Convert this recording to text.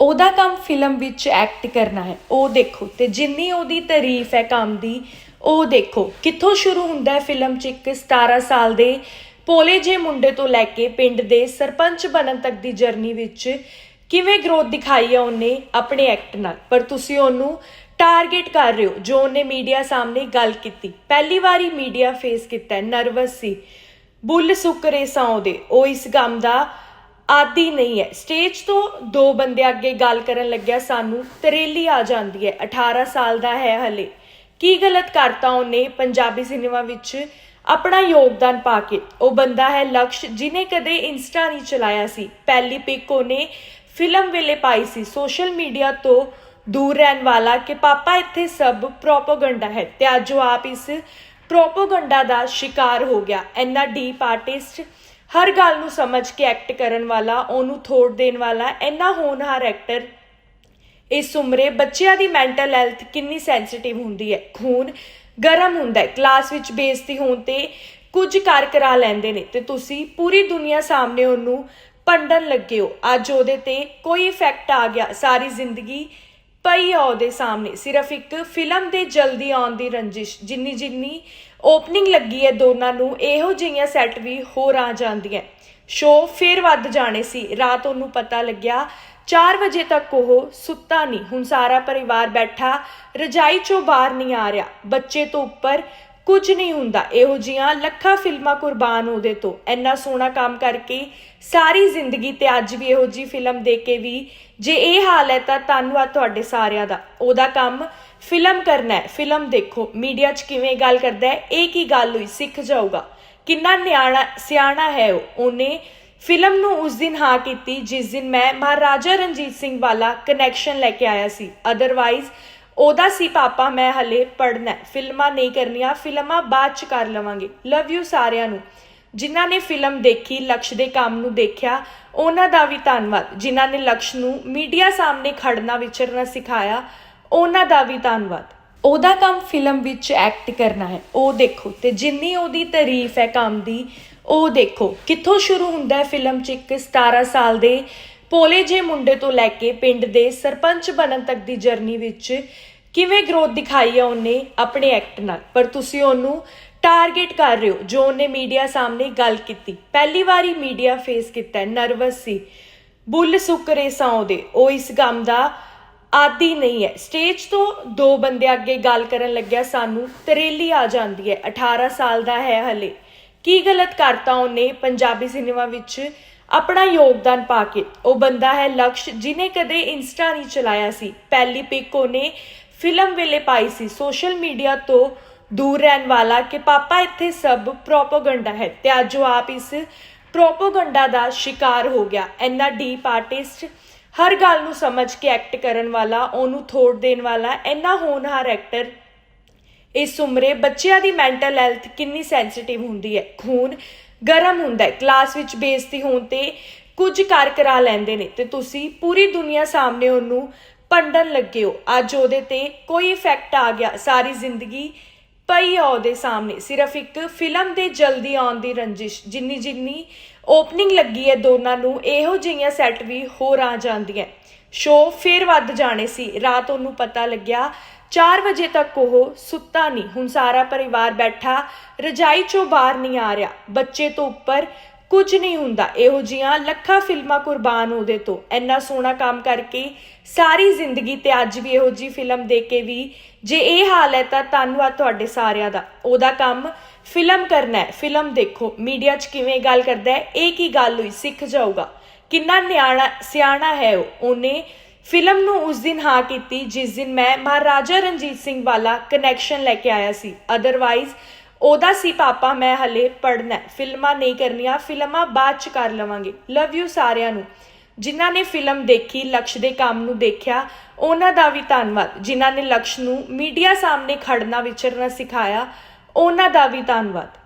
ਉਹਦਾ ਕੰਮ ਫਿਲਮ ਵਿੱਚ ਐਕਟ ਕਰਨਾ ਹੈ, ਉਹ ਦੇਖੋ। ਤੇ ਜਿੰਨੀ ਉਹਦੀ ਤਾਰੀਫ ਹੈ ਕੰਮ ਦੀ, ਉਹ ਦੇਖੋ। ਕਿੱਥੋਂ ਸ਼ੁਰੂ ਹੁੰਦਾ ਹੈ ਫਿਲਮ 'ਚ ਇੱਕ 17 ਸਾਲ ਦੇ ਪੋਲੇ ਜੇ ਮੁੰਡੇ ਤੋਂ ਲੈ ਕੇ ਪਿੰਡ ਦੇ ਸਰਪੰਚ ਬਣਨ ਤੱਕ ਦੀ ਜਰਨੀ ਵਿੱਚ ਕਿਵੇਂ ਗਰੋਥ ਦਿਖਾਈ ਹੈ ਉਹਨੇ ਆਪਣੇ ਐਕਟ ਨਾਲ? ਪਰ ਤੁਸੀਂ ਉਹਨੂੰ ਟਾਰਗੇਟ ਕਰ ਰਹੇ ਹੋ, ਜੋ ਉਹਨੇ ਮੀਡੀਆ ਸਾਹਮਣੇ ਗੱਲ ਕੀਤੀ। ਪਹਿਲੀ ਵਾਰੀ ਮੀਡੀਆ ਫੇਸ ਕੀਤਾ ਨਰਵਸ ਸੀ। ਬੁੱਲ ਸੁੱਕ ਰਹੇ ਸਾਂ ਉਹਦੇ। ਉਹ ਇਸ ਕੰਮ ਦਾ ਆਦੀ ਨਹੀਂ ਹੈ। ਸਟੇਜ ਤੋਂ ਦੋ ਬੰਦੇ ਅੱਗੇ ਗੱਲ ਕਰਨ ਲੱਗਿਆ, ਸਾਨੂੰ ਤਰੇਲੀ ਆ ਜਾਂਦੀ ਹੈ। 18 ਸਾਲ ਦਾ ਹੈ ਹਲੇ। ਕੀ ਗਲਤ ਕਰਤਾ ਉਹਨੇ ਪੰਜਾਬੀ ਸਿਨੇਮਾ ਵਿੱਚ? ਆਪਣਾ ਯੋਗਦਾਨ ਪਾ ਕੇ। ਉਹ ਬੰਦਾ ਹੈ ਲਕਸ਼, ਜਿਨੇ ਕਦੇ ਇੰਸਟਾ ਨਹੀਂ ਚਲਾਇਆ ਸੀ। ਪਹਿਲੀ ਪਿਕ ਉਹਨੇ ਫਿਲਮ ਵੇਲੇ ਪਾਈ ਸੀ। ਸੋਸ਼ਲ ਮੀਡੀਆ ਤੋਂ ਦੂਰ ਰਹਿਣ ਵਾਲਾ ਕਿ ਪਾਪਾ ਇੱਥੇ ਸਭ ਪ੍ਰੋਪਗੈਂਡਾ ਹੈ ਤੇ ਅੱਜ ਉਹ ਆਪ ਇਸ ਪ੍ਰੋਪਗੈਂਡਾ ਦਾ ਸ਼ਿਕਾਰ ਹੋ ਗਿਆ। ਇੰਨਾ ਡੀਪ ਆਰਟਿਸਟ ਹਰ ਗੱਲ ਨੂੰ ਸਮਝ ਕੇ ਐਕਟ ਕਰਨ ਵਾਲਾ, ਉਹਨੂੰ ਥੋੜ ਦੇਣ ਵਾਲਾ, ਇੰਨਾ ਹੋਣਹਾਰ ਐਕਟਰ ਇਸ ਉਮਰੇ ਬੱਚਿਆਂ ਦੀ ਮੈਂਟਲ ਹੈਲਥ ਕਿੰਨੀ ਸੈਂਸਿਟਿਵ ਹੁੰਦੀ ਹੈ? ਖੂਨ ਗਰਮ ਹੁੰਦਾ ਹੈ। ਕਲਾਸ ਵਿੱਚ ਬੇਇੱਜ਼ਤੀ ਹੋਣ ਤੇ ਕੁਝ ਕਰ ਕਰਾ ਲੈਂਦੇ ਨੇ ਤੇ ਤੁਸੀਂ ਪੂਰੀ ਦੁਨੀਆ ਸਾਹਮਣੇ ਉਹਨੂੰ ਪੰਡਨ ਲੱਗੇ ਹੋ। ਅੱਜ ਉਹਦੇ ਤੇ ਕੋਈ ਇਫੈਕਟ ਆ ਗਿਆ। ਸਾਰੀ ਜ਼ਿੰਦਗੀ ਪਈ ਆ ਉਹਦੇ ਸਾਹਮਣੇ। ਸਿਰਫ ਇੱਕ ਫਿਲਮ ਦੇ ਜਲਦੀ ਆਉਣ ਦੀ ਰੰਜਿਸ਼। ਜਿੰਨੀ ਜਿੰਨੀ ਓਪਨਿੰਗ ਲੱਗੀ ਹੈ ਦੋਨਾਂ ਨੂੰ, ਇਹੋ ਜਿਹੀਆਂ ਸੈੱਟ ਵੀ ਹੋਰ ਆ ਜਾਂਦੀਆਂ। ਸ਼ੋ ਫੇਰ ਵੱਧ ਜਾਣੇ ਸੀ। ਰਾਤ ਉਹਨੂੰ ਪਤਾ ਲੱਗਿਆ 4 ਵਜੇ ਤੱਕ ਉਹ ਸੁੱਤਾ ਨਹੀਂ। ਹੁਣ ਸਾਰਾ ਪਰਿਵਾਰ ਬੈਠਾ, ਰਜਾਈ ਚੋਂ ਬਾਹਰ ਨਹੀਂ ਆ ਰਿਹਾ। ਬੱਚੇ ਤੋਂ ਉੱਪਰ ਕੁਝ ਨਹੀਂ ਹੁੰਦਾ। ਇਹੋ ਜੀਆਂ ਲੱਖਾਂ ਫਿਲਮਾਂ ਕੁਰਬਾਨ ਉਹਦੇ ਤੋਂ। ਇੰਨਾ ਸੋਹਣਾ ਕੰਮ ਕਰਕੇ ਸਾਰੀ ਜ਼ਿੰਦਗੀ ਤੇ ਅੱਜ ਵੀ ਇਹੋ ਜੀ ਫਿਲਮ ਦੇਖ ਕੇ ਵੀ ਜੇ ਇਹ ਹਾਲ ਹੈ ਤਾਂ ਧੰਨਵਾਦ ਤੁਹਾਡੇ ਸਾਰਿਆਂ ਦਾ। ਉਹਦਾ ਕੰਮ ਫਿਲਮ ਕਰਨਾ ਹੈ। ਫਿਲਮ ਦੇਖੋ। ਮੀਡੀਆ 'ਚ ਕਿਵੇਂ ਗੱਲ ਕਰਦਾ ਹੈ, ਇਹ ਕੀ ਗੱਲ ਹੋਈ? ਸਿੱਖ ਜਾਊਗਾ। ਕਿੰਨਾ ਨਿਆਣਾ, ਸਿਆਣਾ ਹੈ ਉਹ। ਉਹਨੇ ਫਿਲਮ ਨੂੰ ਉਸ ਦਿਨ ਹਾਂ ਕੀਤੀ, ਜਿਸ ਦਿਨ ਮੈਂ ਮਹਾਰਾਜਾ ਰਣਜੀਤ ਸਿੰਘ ਵਾਲਾ ਕਨੈਕਸ਼ਨ ਲੈ ਕੇ ਆਇਆ ਸੀ। ਅਦਰਵਾਈਜ਼ ਉਹਦਾ ਸੀ ਪਾਪਾ, ਮੈਂ ਹਲੇ ਪੜਨਾ ਫਿਲਮਾਂ ਨਹੀਂ ਕਰਨੀਆਂ, ਫਿਲਮਾਂ ਬਾਅਦ ਚ ਕਰ ਲਵਾਂਗੇ। ਲਵ ਯੂ ਸਾਰਿਆਂ ਨੂੰ। ਜਿਨ੍ਹਾਂ ਨੇ ਫਿਲਮ ਦੇਖੀ, ਲਕਸ਼ ਦੇ ਕੰਮ ਨੂੰ ਦੇਖਿਆ, ਉਹਨਾਂ ਦਾ ਵੀ ਧੰਨਵਾਦ। ਜਿਨ੍ਹਾਂ ਨੇ ਲਕਸ਼ ਨੂੰ ਮੀਡੀਆ ਸਾਹਮਣੇ ਖੜਨਾ, ਵਿਚਰਨਾ ਸਿਖਾਇਆ, ਉਹਨਾਂ ਦਾ ਵੀ ਧੰਨਵਾਦ। ਉਹਦਾ ਕੰਮ ਫਿਲਮ ਵਿੱਚ ਐਕਟ ਕਰਨਾ ਹੈ। ਉਹ ਦੇਖੋ। ਤੇ ਜਿੰਨੀ ਉਹਦੀ ਤਾਰੀਫ ਹੈ ਕੰਮ ਦੀ, ਉਹ ਦੇਖੋ। ਕਿੱਥੋਂ ਸ਼ੁਰੂ ਹੁੰਦਾ ਹੈ ਫਿਲਮ 'ਚ ਇੱਕ 17 ਸਾਲ ਦੇ ਪੋਲੇ ਜੇ ਮੁੰਡੇ ਤੋਂ ਲੈ ਕੇ ਪਿੰਡ ਦੇ ਸਰਪੰਚ ਬਣਨ ਤੱਕ ਦੀ ਜਰਨੀ ਵਿੱਚ ਕਿਵੇਂ ਗਰੋਥ ਦਿਖਾਈ ਹੈ ਉਹਨੇ ਆਪਣੇ ਐਕਟ ਨਾਲ? ਪਰ ਤੁਸੀਂ ਉਹਨੂੰ ਟਾਰਗੇਟ ਕਰ ਰਹੇ ਹੋ, ਜੋ ਉਹਨੇ ਮੀਡੀਆ ਸਾਹਮਣੇ ਗੱਲ ਕੀਤੀ। ਪਹਿਲੀ ਵਾਰੀ ਮੀਡੀਆ ਫੇਸ ਕੀਤਾ ਨਰਵਸ ਸੀ। ਬੁੱਲ ਸੁੱਕ ਰਹੇ ਸਾਂ ਉਹਦੇ। ਉਹ ਇਸ ਗਮ ਦਾ ਆਦੀ ਨਹੀਂ ਹੈ। ਸਟੇਜ ਤੋਂ ਦੋ ਬੰਦੇ ਅੱਗੇ ਗੱਲ ਕਰਨ ਲੱਗਿਆ, ਸਾਨੂੰ ਤਰੇਲੀ ਆ ਜਾਂਦੀ ਹੈ। 18 ਸਾਲ ਦਾ ਹੈ ਹਲੇ। ਕੀ ਗਲਤ ਕਰਤਾ ਉਹਨੇ ਪੰਜਾਬੀ ਸਿਨੇਮਾ ਵਿੱਚ? ਆਪਣਾ ਯੋਗਦਾਨ ਪਾ ਕੇ। ਉਹ ਬੰਦਾ ਹੈ ਲਕਸ਼, ਜਿਨੇ ਕਦੇ ਇੰਸਟਾ ਨਹੀਂ ਚਲਾਇਆ ਸੀ। ਪਹਿਲੀ ਪਿਕ ਉਹਨੇ ਫਿਲਮ ਵੇਲੇ ਪਾਈ ਸੀ। ਸੋਸ਼ਲ ਮੀਡੀਆ ਤੋਂ ਦੂਰ ਰਹਿਣ ਵਾਲਾ ਕਿ ਪਾਪਾ ਇੱਥੇ ਸਭ ਪ੍ਰੋਪਗੈਂਡਾ ਹੈ ਤੇ ਅੱਜ ਉਹ ਆਪ ਇਸ ਪ੍ਰੋਪਗੈਂਡਾ ਦਾ ਸ਼ਿਕਾਰ ਹੋ ਗਿਆ। ਇੰਨਾ ਡੀਪ ਆਰਟਿਸਟ ਹਰ ਗੱਲ ਨੂੰ ਸਮਝ ਕੇ ਐਕਟ ਕਰਨ ਵਾਲਾ, ਉਹਨੂੰ ਥੋੜ ਦੇਣ ਵਾਲਾ, ਇੰਨਾ ਹੋਣਹਾਰ ਐਕਟਰ ਇਸ ਉਮਰੇ ਬੱਚਿਆਂ ਦੀ ਮੈਂਟਲ ਹੈਲਥ ਕਿੰਨੀ ਸੈਂਸਿਟਿਵ ਹੁੰਦੀ ਹੈ। ਖੂਨ ਗਰਮ ਹੁੰਦਾ ਹੈ ਕਲਾਸ ਵਿੱਚ ਬੇਇੱਜ਼ਤੀ ਹੋਣ ਤੇ ਕੁਝ ਕਰ ਕਰਾ ਲੈਂਦੇ ਨੇ ਤੇ ਤੁਸੀਂ ਪੂਰੀ ਦੁਨੀਆ ਸਾਹਮਣੇ ਉਹਨੂੰ ਪੰਡਨ ਲੱਗੇ ਹੋ। ਅੱਜ ਉਹਦੇ ਤੇ ਕੋਈ ਇਫੈਕਟ ਆ ਗਿਆ, ਸਾਰੀ ਜ਼ਿੰਦਗੀ ਪਈ ਆ ਉਹਦੇ ਸਾਹਮਣੇ। ਸਿਰਫ ਇੱਕ ਫਿਲਮ ਦੇ ਜਲਦੀ ਆਉਣ ਦੀ ਰੰਜਿਸ਼, ਜਿੰਨੀ ਜਿੰਨੀ ਓਪਨਿੰਗ ਲੱਗੀ ਹੈ ਦੋਨਾਂ ਨੂੰ, ਇਹੋ ਜਿਹੀਆਂ ਸੈੱਟ ਵੀ ਹੋਰ ਆ ਜਾਂਦੀਆਂ। ਸ਼ੋਅ ਫੇਰ ਵੱਧ ਜਾਣੇ ਸੀ। ਰਾਤ ਉਹਨੂੰ ਪਤਾ ਲੱਗਿਆ 4 ਵਜੇ ਤੱਕ ਉਹ ਸੁੱਤਾ ਨਹੀਂ। ਹੁਣ ਸਾਰਾ ਪਰਿਵਾਰ ਬੈਠਾ, ਰਜਾਈ ਚੋਂ ਬਾਹਰ ਨਹੀਂ ਆ ਰਿਹਾ। ਬੱਚੇ ਤੋਂ ਉੱਪਰ ਕੁਝ ਨਹੀਂ ਹੁੰਦਾ। ਇਹੋ ਜੀਆਂ ਲੱਖਾਂ ਫਿਲਮਾਂ ਕੁਰਬਾਨ ਉਹਦੇ ਤੋਂ। ਇੰਨਾ ਸੋਹਣਾ ਕੰਮ ਕਰਕੇ ਸਾਰੀ ਜ਼ਿੰਦਗੀ ਤੇ ਅੱਜ ਵੀ ਇਹੋ ਜੀ ਫਿਲਮ ਦੇਖ ਕੇ ਵੀ ਜੇ ਇਹ ਹਾਲ ਹੈ ਤਾਂ ਧੰਨਵਾਦ ਤੁਹਾਡੇ ਸਾਰਿਆਂ ਦਾ। ਉਹਦਾ ਕੰਮ ਫਿਲਮ ਕਰਨਾ ਹੈ। ਫਿਲਮ ਦੇਖੋ। ਮੀਡੀਆ 'ਚ ਕਿਵੇਂ ਗੱਲ ਕਰਦਾ ਹੈ, ਇਹ ਕੀ ਗੱਲ ਹੋਈ? ਸਿੱਖ ਜਾਊਗਾ। ਕਿੰਨਾ ਨਿਆਣਾ, ਸਿਆਣਾ ਹੈ ਉਹ। ਉਹਨੇ ਫਿਲਮ ਨੂੰ ਉਸ ਦਿਨ ਹਾਂ ਕੀਤੀ, ਜਿਸ ਦਿਨ ਮੈਂ ਮਹਾਰਾਜਾ ਰਣਜੀਤ ਸਿੰਘ ਵਾਲਾ ਕਨੈਕਸ਼ਨ ਲੈ ਕੇ ਆਇਆ ਸੀ। ਅਦਰਵਾਈਜ਼ ਉਹਦਾ ਸੀ ਪਾਪਾ, ਮੈਂ ਹਲੇ ਪੜਨਾ ਫਿਲਮਾਂ ਨਹੀਂ ਕਰਨੀਆਂ, ਫਿਲਮਾਂ ਬਾਅਦ ਚ ਕਰ ਲਵਾਂਗੇ। ਲਵ ਯੂ ਸਾਰਿਆਂ ਨੂੰ। ਜਿਨ੍ਹਾਂ ਨੇ ਫਿਲਮ ਦੇਖੀ, ਲਕਸ਼ ਦੇ ਕੰਮ ਨੂੰ ਦੇਖਿਆ, ਉਹਨਾਂ ਦਾ ਵੀ ਧੰਨਵਾਦ। ਜਿਨ੍ਹਾਂ ਨੇ ਲਕਸ਼ ਨੂੰ ਮੀਡੀਆ ਸਾਹਮਣੇ ਖੜਨਾ, ਵਿਚਰਨਾ ਸਿਖਾਇਆ, ਉਹਨਾਂ ਦਾ ਵੀ ਧੰਨਵਾਦ।